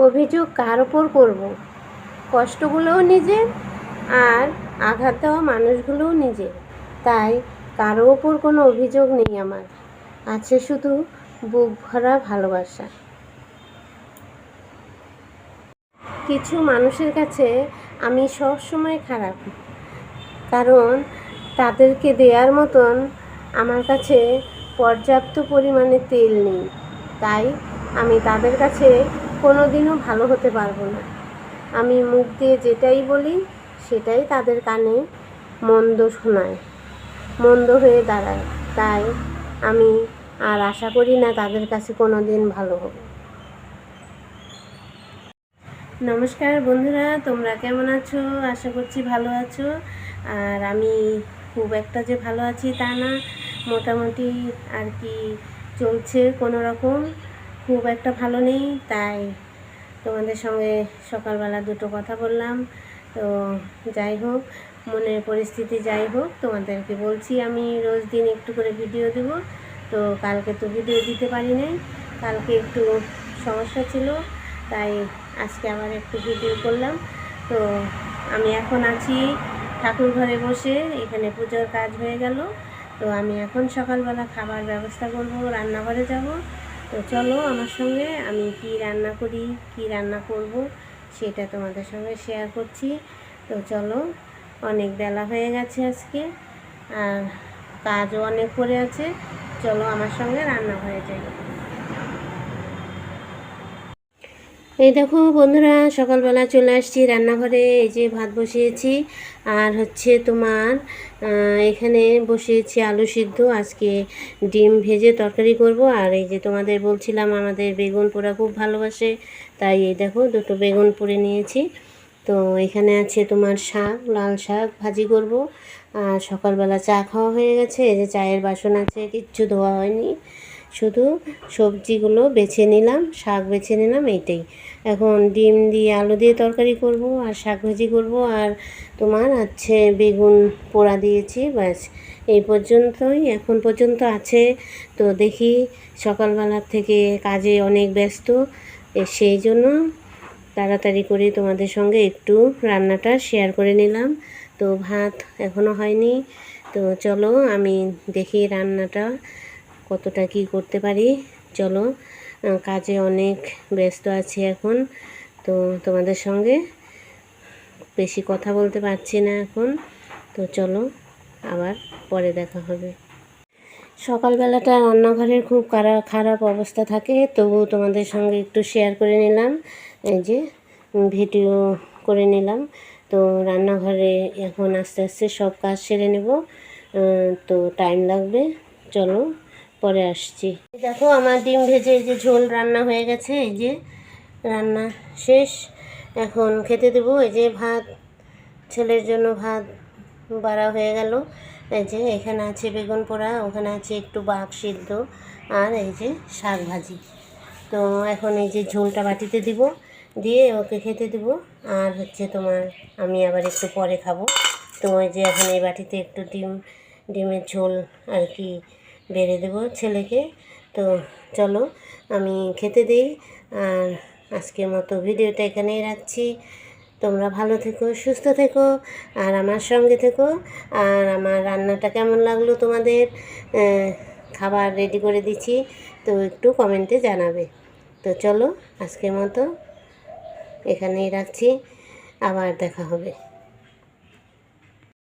অভিযোগ কার ওপর করব? কষ্টগুলোও নিজের আর আঘাত দেওয়া মানুষগুলোও নিজের তাই কারও ওপর কোনো অভিযোগ নেই আমার। আছে শুধু বুক ভরা ভালোবাসা। কিছু মানুষের কাছে আমি সবসময় খারাপ। কারণ তাদেরকে দেওয়ার মতন আমার কাছে পর্যাপ্ত পরিমাণে তেল নেই। তাই আমি তাদের কাছে কোনো দিনও ভালো হতে পারব না। আমি মুখ দিয়ে যেটাই বলি, সেটাই তাদের কানে মন্দ শোনায়, মন্দ হয়ে দাঁড়ায়। তাই আমি আর আশা করি না তাদের কাছে কোনো দিন ভালো হবে। নমস্কার বন্ধুরা, তোমরা কেমন আছো? আশা করছি ভালো আছো। আর আমি খুব একটা যে ভালো আছি তা না, মোটামুটি আর কি চলছে কোনো রকম খুব একটা ভালো নেই, তাই তোমাদের সঙ্গে সকালবেলা দুটো কথা বললাম। তো যাই হোক, মনের পরিস্থিতি যাই হোক, তোমাদেরকে বলছি আমি রোজ দিন একটু করে ভিডিও দেব। তো কালকে তো ভিডিও দিতে পারি নাই, কালকে একটু সমস্যা ছিল, তাই আজকে আবার একটু ভিডিও করলাম। তো আমি এখন আছি ঠাকুর ঘরে বসে, এখানে পুজোর কাজ হয়ে গেল। তো আমি এখন সকালবেলা খাবার ব্যবস্থা করব, রান্নাঘরে যাব। তো চলো আমার সঙ্গে আমি কি রান্না করি, কি রান্না করব সেটা তোমাদের সঙ্গে শেয়ার করছি। তো চলো, অনেক বেলা হয়ে গেছে আজকে, আর কাজও অনেক করে আছে। চলো আমার সঙ্গে রান্না হয়ে যাই। এই দেখো বন্ধুরা, সকালবেলা চলে আসছি রান্নাঘরে। এই যে ভাত বসিয়েছি, আর হচ্ছে তোমার এখানে বসিয়েছি আলু সিদ্ধ। আজকে ডিম ভেজে তরকারি করব। আর এই যে তোমাদের বলছিলাম, আমাদের বেগুন পোড়া খুব ভালোবাসে। তাই এই দেখো, দুটো বেগুন পুড়ে নিয়েছি। তো এখানে আছে তোমার শাক, লাল শাক ভাজি করব। আর সকালবেলা চা খাওয়া হয়ে গেছে। এই যে চায়ের বাসন আছে, কিচ্ছু ধোয়া হয়নি। শুধু সবজিগুলো বেছে নিলাম, শাক বেছে নিলাম, এইটাই। এখন ডিম দিয়ে আলু দিয়ে তরকারি করব আর শাক ভাজি করব আর তোমার আছে বেগুন পোড়া দিয়েছি, ব্যাস। এই পর্যন্তই, এখন পর্যন্ত আছে। তো দেখি সকালবেলার থেকে কাজে অনেক ব্যস্ত সেই জন্য তাড়াতাড়ি করে তোমাদের সঙ্গে একটু রান্নাটা শেয়ার করে নিলাম। তো ভাত এখনও হয়নি, তো চলো আমি দেখি রান্নাটা। কতটা কি করতে পারি? চলো কাজে অনেক ব্যস্ত আছি এখন, তো তোমাদের সঙ্গে বেশি কথা বলতে পারছি না এখন, তো চলো আবার পরে দেখা হবে। সকালবেলাটা রান্নাঘরের খুব খারাপ অবস্থা থাকে, তবু তোমাদের সঙ্গে একটু শেয়ার করে নিলাম, এই যে ভিডিও করে নিলাম, তো রান্নাঘরে এখন আস্তে আস্তে সব কাজ সেরে নেব তো টাইম লাগবে, চলো পরে আসছি। দেখো আমার ডিম ভেজে এই যে ঝোল রান্না হয়ে গেছে, এই যে রান্না শেষ। এখন খেতে দেবো এই যে ভাত, ছেলের জন্য ভাত বাড়া হয়ে গেল। এই যে এখানে আছে বেগুন পোড়া, ওখানে আছে একটু বাঘ সিদ্ধ আর এই যে শাক ভাজি। তো এখন এই যে ঝোলটা বাটিতে দিব, দিয়ে ওকে খেতে দিব। আর হচ্ছে তোমার আমি আবার একটু পরে খাব। তো ওই যে এখন এই বাটিতে একটু ডিম, ডিমের ঝোল আর কি বেড়ে দেবো ছেলেকে। তো চলো, আমি খেতে দিই। আর আজকের মতো ভিডিওটা এখানেই রাখছি। তোমরা ভালো থেকো, সুস্থ থেকো, আর আমার সঙ্গে থেকো। আর আমার রান্নাটা কেমন লাগল তোমাদের? খাবার রেডি করে দিচ্ছি, তো একটু কমেন্টে জানাবে। তো চলো, আজকের মতো এখানেই রাখছি। আবার দেখা হবে।